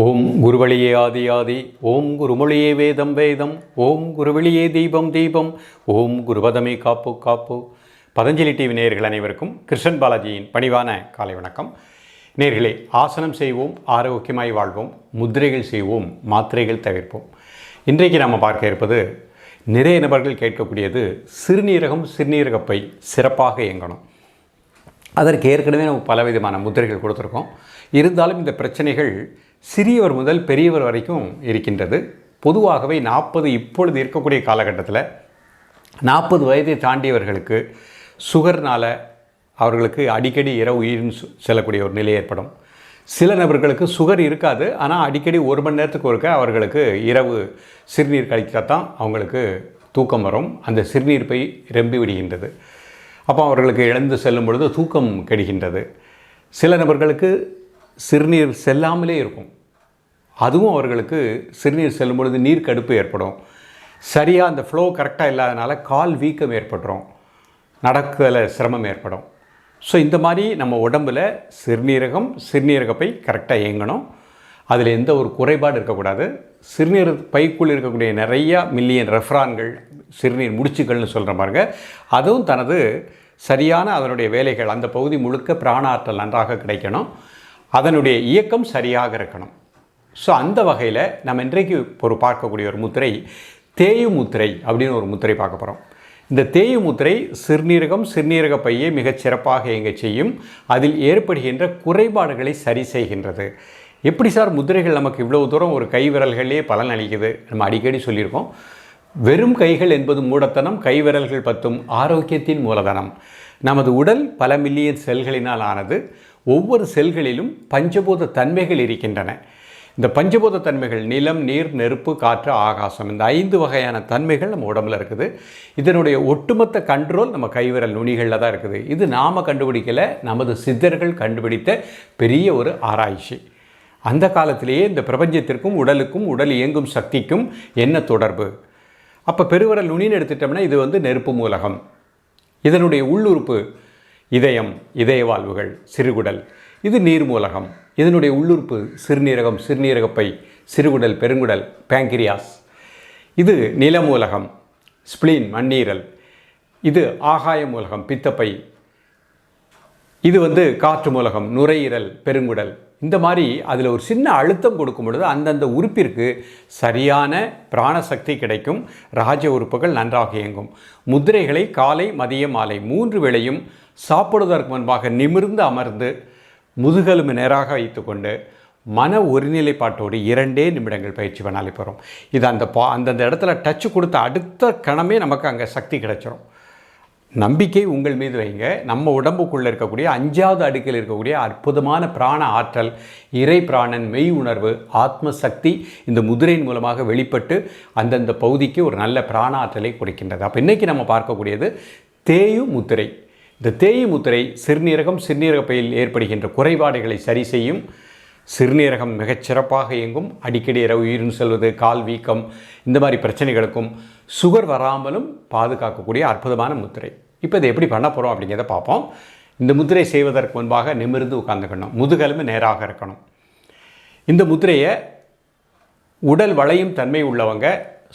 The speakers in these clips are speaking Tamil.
ஓம் குருவழியே ஆதி ஆதி ஓம் குருமொழியே வேதம் வேதம் ஓம் குருவழியே தீபம் தீபம் ஓம் குருபதமே காப்பு காப்பு. பதஞ்சலி டிவி நேயர்கள் அனைவருக்கும் கிருஷ்ணன் பாலாஜியின் பணிவான காலை வணக்கம். நேர்களே ஆசனம் செய்வோம் ஆரோக்கியமாய் வாழ்வோம் முத்திரைகள் செய்வோம் மாத்திரைகள் தவிர்ப்போம். இன்றைக்கு நாம் பார்க்க இருப்பது நிறைய நபர்கள் கேட்கக்கூடியது சிறுநீரகம் சிறுநீரகப்பை சிறப்பாக இயங்கணும். அதற்கு ஏற்கனவே நம்ம பலவிதமான முத்திரைகள் கொடுத்துருக்கோம். இருந்தாலும் இந்த பிரச்சனைகள் சிறியவர் முதல் பெரியவர் வரைக்கும் இருக்கின்றது. பொதுவாகவே நாற்பது இப்பொழுது இருக்கக்கூடிய காலகட்டத்தில் நாற்பது வயதை தாண்டியவர்களுக்கு சுகர்னால் அவர்களுக்கு அடிக்கடி இரவு உயிர்னு செல்லக்கூடிய ஒரு நிலை ஏற்படும். சில நபர்களுக்கு சுகர் இருக்காது. ஆனால் அடிக்கடி ஒரு மணி நேரத்துக்கு ஒருக்க அவர்களுக்கு இரவு சிறுநீர் கழிக்கத்தான் அவங்களுக்கு தூக்கம் வரும். அந்த சிறுநீர் பை ரெம்பி விடுகின்றது. அப்போ அவர்களுக்கு இழந்து செல்லும் பொழுது தூக்கம் கெடுகின்றது. சில நபர்களுக்கு சிறுநீர் செல்லாமலே இருக்கும். அதுவும் அவர்களுக்கு சிறுநீர் செல்லும் பொழுது நீர் கடுப்பு ஏற்படும். சரியாக அந்த ஃப்ளோ கரெக்டாக இல்லாதனால கால் வீக்கம் ஏற்பட்டுரும். நடக்கல சிரமம் ஏற்படும். ஸோ இந்த மாதிரி நம்ம உடம்பில் சிறுநீரகம் சிறுநீரகப்பை கரெக்டாக இயங்கணும். அதில் எந்த ஒரு குறைபாடு இருக்கக்கூடாது. சிறுநீர் பைக்குள் இருக்கக்கூடிய நிறையா மில்லியன் ரெஃப்ரான்கள் சிறுநீர் முடிச்சுக்கள்னு சொல்கிற பாருங்க. அதுவும் தனது சரியான அதனுடைய வேலைகள் அந்த பகுதி முழுக்க பிராண ஆற்றல் நன்றாக கிடைக்கணும். அதனுடைய இயக்கம் சரியாக இருக்கணும். ஸோ அந்த வகையில் நம்ம இன்றைக்கு ஒரு பார்க்கக்கூடிய ஒரு முத்திரை தேயு முத்திரை அப்படின்னு ஒரு முத்திரை பார்க்க போகிறோம் இந்த தேயு முத்திரை சிறுநீரகம் சிறுநீரக பையை மிகச் சிறப்பாக இயங்க செய்யும். அதில் ஏற்படுகின்ற குறைபாடுகளை சரி செய்கின்றது. எப்படி சார் முத்திரைகள் நமக்கு இவ்வளவு தூரம் ஒரு கை விரல்களே பலன் அளிக்குது? நம்ம அடிக்கடி சொல்லியிருக்கோம். வெறும் கைகள் என்பது மூடத்தனம் கைவிரல்கள் பத்தும் ஆரோக்கியத்தின் மூலதனம். நமது உடல் பல மில்லியன் செல்களினால் ஆனது. ஒவ்வொரு செல்களிலும் பஞ்சபூத தன்மைகள் இருக்கின்றன. இந்த பஞ்சபூத தன்மைகள் நிலம் நீர் நெருப்பு காற்று ஆகாசம் இந்த ஐந்து வகையான தன்மைகள் நம்ம உடம்புல இருக்குது. இதனுடைய ஒட்டுமொத்த கண்ட்ரோல் நம்ம கைவிரல் நுனிகளில் தான் இருக்குது. இது நாம் கண்டுபிடிக்கல நமது சித்தர்கள் கண்டுபிடித்த பெரிய ஒரு ஆராய்ச்சி. அந்த காலத்திலேயே இந்த பிரபஞ்சத்திற்கும் உடலுக்கும் உடல் இயங்கும் சக்திக்கும் என்ன தொடர்பு? அப்போ பெருவிரல் நுனின்னு எடுத்துட்டோம்னா இது வந்து நெருப்பு மூலகம். இதனுடைய உள்ளுறுப்பு இதயம் இதய வாழ்வுகள் சிறுகுடல். இது நீர் மூலகம் இதனுடைய உள்ளுறுப்பு சிறுநீரகம் சிறுநீரகப்பை சிறுகுடல் பெருங்குடல் பேங்கிரியாஸ் இது நிலமூலகம் ஸ்பிளீன் மண்ணீரல். இது ஆகாய மூலகம் பித்தப்பை. இது வந்து காற்று மூலகம் நுரையீரல் பெருங்குடல். இந்த மாதிரி அதில் ஒரு சின்ன அழுத்தம் கொடுக்கும் பொழுது அந்தந்த உறுப்பிற்கு சரியான பிராணசக்தி கிடைக்கும். ராஜ உறுப்புகள் நன்றாக இயங்கும். முதிரைகளை காலை மதியம் மாலை மூன்று வேளையும் சாப்பிடுவதற்கு முன்பாக நிமிர்ந்து அமர்ந்து முதுகெலும்பு நேராக வைத்துக்கொண்டு மன ஒருநிலைப்பாட்டோடு இரண்டே நிமிடங்கள் பயிற்சி பண்ணாலே போகிறோம் இது அந்த பா அந்தந்த இடத்துல டச் கொடுத்த அடுத்த கணமே நமக்கு அங்கே சக்தி கிடைச்சிரும். நம்பிக்கை உங்கள் மீது வைங்க. நம்ம உடம்புக்குள்ளே இருக்கக்கூடிய அஞ்சாவது அடுக்கில் இருக்கக்கூடிய அற்புதமான பிராண ஆற்றல் இறை பிராணன் மெய் உணர்வு ஆத்ம சக்தி இந்த முதிரையின் மூலமாக வெளிப்பட்டு அந்தந்த பகுதிக்கு ஒரு நல்ல பிராண ஆற்றலை கொடுக்கின்றது. அப்போ இன்றைக்கி நம்ம பார்க்கக்கூடியது தேயு முத்திரை இந்த தேய் முத்திரை சிறுநீரகம் சிறுநீரக பையில் ஏற்படுகின்ற குறைபாடுகளை சரி செய்யும். சிறுநீரகம் மிகச்சிறப்பாக இயங்கும். அடிக்கடி இரவு உயிரின் செல்வது கால் வீக்கம் இந்த மாதிரி பிரச்சனைகளுக்கும் சுகர் வராமலும் பாதுகாக்கக்கூடிய அற்புதமான முத்திரை. இப்போ இதை எப்படி பண்ண போகிறோம் அப்படிங்கிறத பார்ப்போம். இந்த முத்திரை செய்வதற்கு முன்பாக நிமிர்ந்து உட்காந்துக்கணும் முதுகெலும்பு நேராக இருக்கணும். இந்த முத்திரையை உடல் வளையும் தன்மை உள்ளவங்க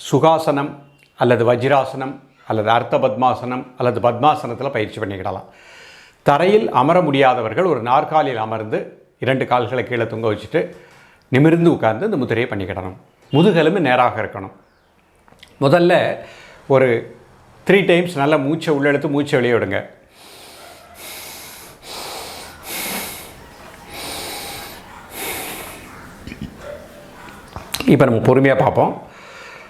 சுகாசனம் அல்லது வஜ்ராசனம் அல்லது அர்த்த பத்மாசனம் அல்லது பத்மாசனத்தில் பயிற்சி பண்ணிக்கிடலாம். தரையில் அமர முடியாதவர்கள் ஒரு நாற்காலியில் அமர்ந்து இரண்டு கால்களை கீழே தொங்க வச்சுட்டு நிமிர்ந்து உட்கார்ந்து இந்த முத்திரையை பண்ணிக்கிடணும். முதுகெலும்பு நேராக இருக்கணும். முதல்ல ஒரு த்ரீ டைம்ஸ் நல்லா மூச்சை உள்ளெடுத்து மூச்சை வெளியே விடுங்க. இப்போ நம்ம பொறுமையாக பார்ப்போம்.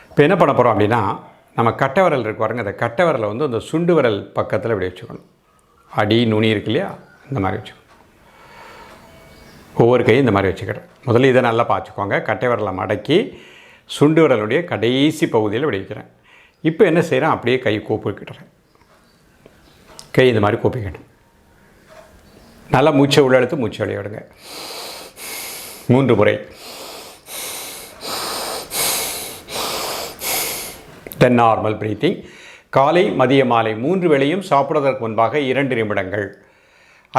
இப்போ என்ன பண்ண போகிறோம் அப்படின்னா நம்ம கட்டை விரல் இருக்கு பாருங்க அந்த கட்டை விரலை வந்து அந்த சுண்டு விரல் பக்கத்தில் இப்படி வச்சுக்கணும். அடி நுனி இருக்கு இல்லையா? இந்த மாதிரி வச்சுக்கணும். ஒவ்வொரு கையும் இந்த மாதிரி வச்சுக்கிறேன் முதல்ல இதை நல்லா பார்த்துக்கோங்க. கட்டை விரலை மடக்கி சுண்டு விரலுடைய கடைசி பகுதியில் இப்படி வைக்கிறேன். இப்போ என்ன செய்கிறேன் அப்படியே கை கோப்பிக்கிட்டுறேன் கை இந்த மாதிரி கோப்பிக்கணும் நல்லா மூச்சை உள்ளெழுத்து மூச்சை விளையாடுங்க மூன்று முறை. தென் நார்மல் பிரீத்திங் காலை மதிய மாலை மூன்று வேளையும் சாப்பிடுவதற்கு முன்பாக இரண்டு நிமிடங்கள்.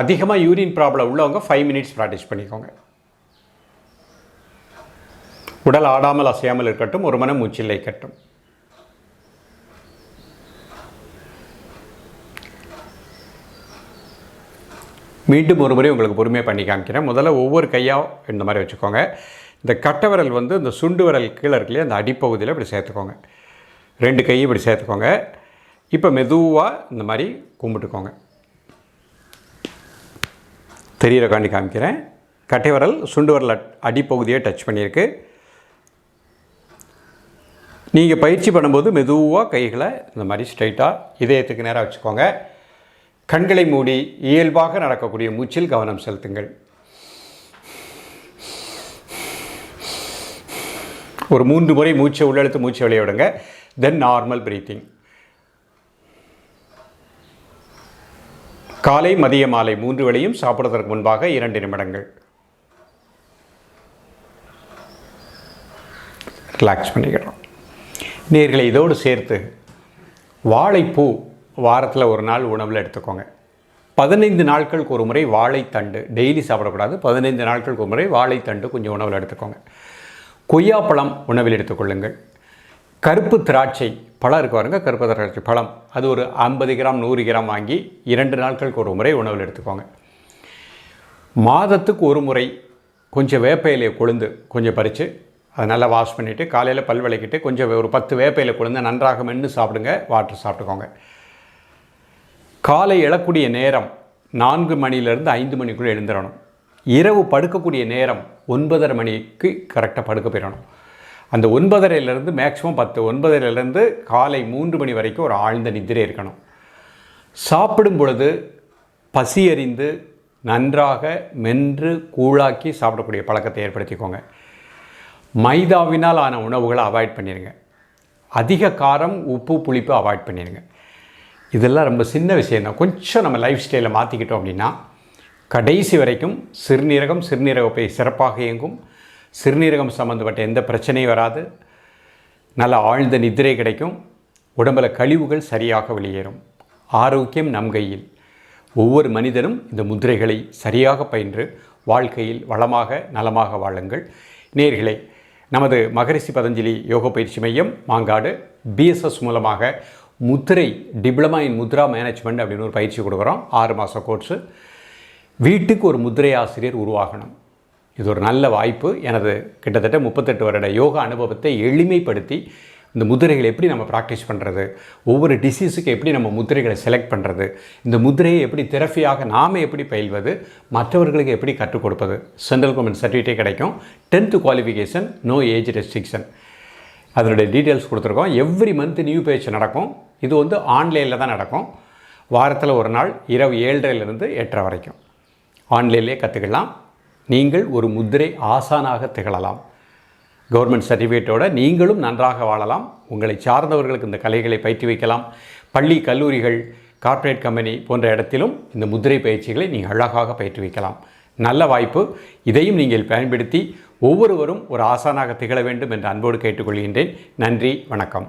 அதிகமாக யூரின் ப்ராப்ளம் உள்ளவங்க ஃபைவ் மினிட்ஸ் ப்ராக்டிஸ் பண்ணிக்கோங்க. உடல் ஆடாமல் அசையாமல் இருக்கட்டும் ஒரு மனம் மூச்சில்லை கட்டும் மீண்டும் ஒரு முறை உங்களுக்கு பொறுமையாக பண்ணி காமிக்கிறேன். முதல்ல ஒவ்வொரு கையாக இந்த மாதிரி வச்சுக்கோங்க. இந்த கட்டை விரல் வந்து இந்த சுண்டு விரல் கீழே இருக்குல்லையே அந்த அடிப்பகுதியில் இப்படி சேர்த்துக்கோங்க. ரெண்டு கையும் இப்படி சேர்த்துக்கோங்க. இப்போ மெதுவாக இந்த மாதிரி கும்பிட்டுக்கோங்க. தெரியிற காண்டி காமிக்கிறேன். கட்டை விரல் சுண்டு விரல் அடிப்பகுதியை டச் பண்ணியிருக்கு. நீங்கள் பயிற்சி பண்ணும்போது மெதுவாக கைகளை இந்த மாதிரி ஸ்ட்ரைட்டாக இதயத்துக்கு நேராக வச்சுக்கோங்க. கண்களை மூடி இயல்பாக நடக்கக்கூடிய மூச்சில் கவனம் செலுத்துங்கள். ஒரு மூன்று முறை மூச்சை உள்ளெழுத்து மூச்சை விளையாடுங்க தென் நார்மல் பிரீத்திங் காலை மதிய மாலை மூன்று வேளையும் சாப்பிடுவதற்கு முன்பாக இரண்டு நிமிடங்கள். ரிலாக்ஸ் பண்ணிக்கிறோம் நேர்களை இதோடு சேர்த்து வாழைப்பூ வாரத்தில் ஒரு நாள் உணவில் எடுத்துக்கோங்க. பதினைந்து நாட்களுக்கு ஒரு முறை வாழைத்தண்டு டெய்லி சாப்பிடக்கூடாது. பதினைந்து நாட்களுக்கு ஒரு முறை வாழைத்தண்டு கொஞ்சம் உணவில் எடுத்துக்கோங்க. கொய்யாப்பழம் உணவில் எடுத்துக்கொள்ளுங்கள். கருப்பு திராட்சை பழம் இருக்கு பாருங்க கருப்பு திராட்சை பழம். அது ஒரு ஐம்பது கிராம் நூறு கிராம் வாங்கி இரண்டு நாட்களுக்கு ஒரு முறை உணவில் எடுத்துக்கோங்க. மாதத்துக்கு ஒரு முறை கொஞ்சம் வேப்ப இலையை கொழுந்து கொஞ்சம் பறித்து அதை நல்லா வாஷ் பண்ணிவிட்டு காலையில் பல் விளக்கிட்டு கொஞ்சம் ஒரு பத்து வேப்ப இலை கொழுந்து நன்றாக மென்று சாப்பிடுங்க வாட்டர் சாப்பிட்டுக்கோங்க. காலை எழக்கூடிய நேரம் நான்கு மணிலேருந்து ஐந்து மணிக்குள்ளே எழுந்துடணும் இரவு படுக்கக்கூடிய நேரம் ஒன்பதரை மணிக்கு கரெக்டாக படுக்க போயிடணும் அந்த ஒன்பதரையிலேருந்து மேக்ஸிமம் பத்து ஒன்பதரையிலேருந்து காலை மூன்று மணி வரைக்கும் ஒரு ஆழ்ந்த நிதிரை இருக்கணும். சாப்பிடும் பொழுது பசி அறிந்து நன்றாக மென்று கூழாக்கி சாப்பிடக்கூடிய பழக்கத்தை ஏற்படுத்திக்கோங்க. மைதாவினால் ஆன உணவுகளை அவாய்ட் பண்ணிடுங்க அதிக காரம் உப்பு புளிப்பு அவாய்ட் பண்ணிடுங்க இதெல்லாம் ரொம்ப சின்ன விஷயந்தான் கொஞ்சம் நம்ம லைஃப் ஸ்டைலை மாற்றிக்கிட்டோம் அப்படின்னா கடைசி வரைக்கும் சிறுநீரகம் சிறுநீரகப்பை சிறப்பாக இயங்கும். சிறுநீரகம் சம்மந்தப்பட்ட எந்த பிரச்சனையும் வராது. நல்ல ஆழ்ந்த நித்திரை கிடைக்கும். உடம்பில் கழிவுகள் சரியாக வெளியேறும். ஆரோக்கியம் நம் கையில். ஒவ்வொரு மனிதனும் இந்த முத்திரைகளை சரியாக பயின்று வாழ்க்கையில் வளமாக நலமாக வாழுங்கள். நேர்களே நமது மகரிஷி பதஞ்சலி யோக பயிற்சி மையம் மாங்காடு. பிஎஸ்எஸ் மூலமாக முத்திரை டிப்ளமா இன் முத்ரா மேனேஜ்மெண்ட் அப்படின்னு ஒரு பயிற்சி கொடுக்குறோம். ஆறு மாத கோர்ஸு. வீட்டுக்கு ஒரு முத்திரை ஆசிரியர் உருவாகணும். இது ஒரு நல்ல வாய்ப்பு. எனது கிட்டத்தட்ட முப்பத்தெட்டு வருட யோகா அனுபவத்தை எளிமைப்படுத்தி இந்த முதிரைகளை எப்படி நம்ம ப்ராக்டிஸ் பண்ணுறது ஒவ்வொரு டிசீஸுக்கு எப்படி நம்ம முதிரைகளை செலக்ட் பண்ணுறது இந்த முதிரையை எப்படி தெரப்பியாக நாம் எப்படி பயில்வது? மற்றவர்களுக்கு எப்படி கற்றுக் கொடுப்பது? சென்ட்ரல் கவர்மெண்ட் சர்டிஃபிகேட் கிடைக்கும். Tenth qualification no age restriction அதனுடைய டீட்டெயில்ஸ் கொடுத்துருக்கோம். எவ்ரி மந்த் நியூ பேஜ் நடக்கும். இது வந்து ஆன்லைனில் தான் நடக்கும். வாரத்தில் ஒரு நாள் இரவு ஏழரைலேருந்து எட்டரை வரைக்கும். ஆன்லைன்லேயே கற்றுக்கலாம் நீங்கள் ஒரு முத்திரை ஆசானாக திகழலாம். கவர்மெண்ட் சர்டிஃபிகேட்டோட நீங்களும் நன்றாக வாழலாம். உங்களை சார்ந்தவர்களுக்கு இந்த கலைகளை பயிற்சி வைக்கலாம். பள்ளி கல்லூரிகள் கார்ப்பரேட் கம்பெனி போன்ற இடத்திலும் இந்த முத்திரை பயிற்சிகளை நீங்கள் அழகாக பயிற்றுவிக்கலாம் நல்ல வாய்ப்பு. இதையும் நீங்கள் பயன்படுத்தி ஒவ்வொருவரும் ஒரு ஆசானாக திகழ வேண்டும் என்று அன்போடு கேட்டுக்கொள்கின்றேன். நன்றி வணக்கம்.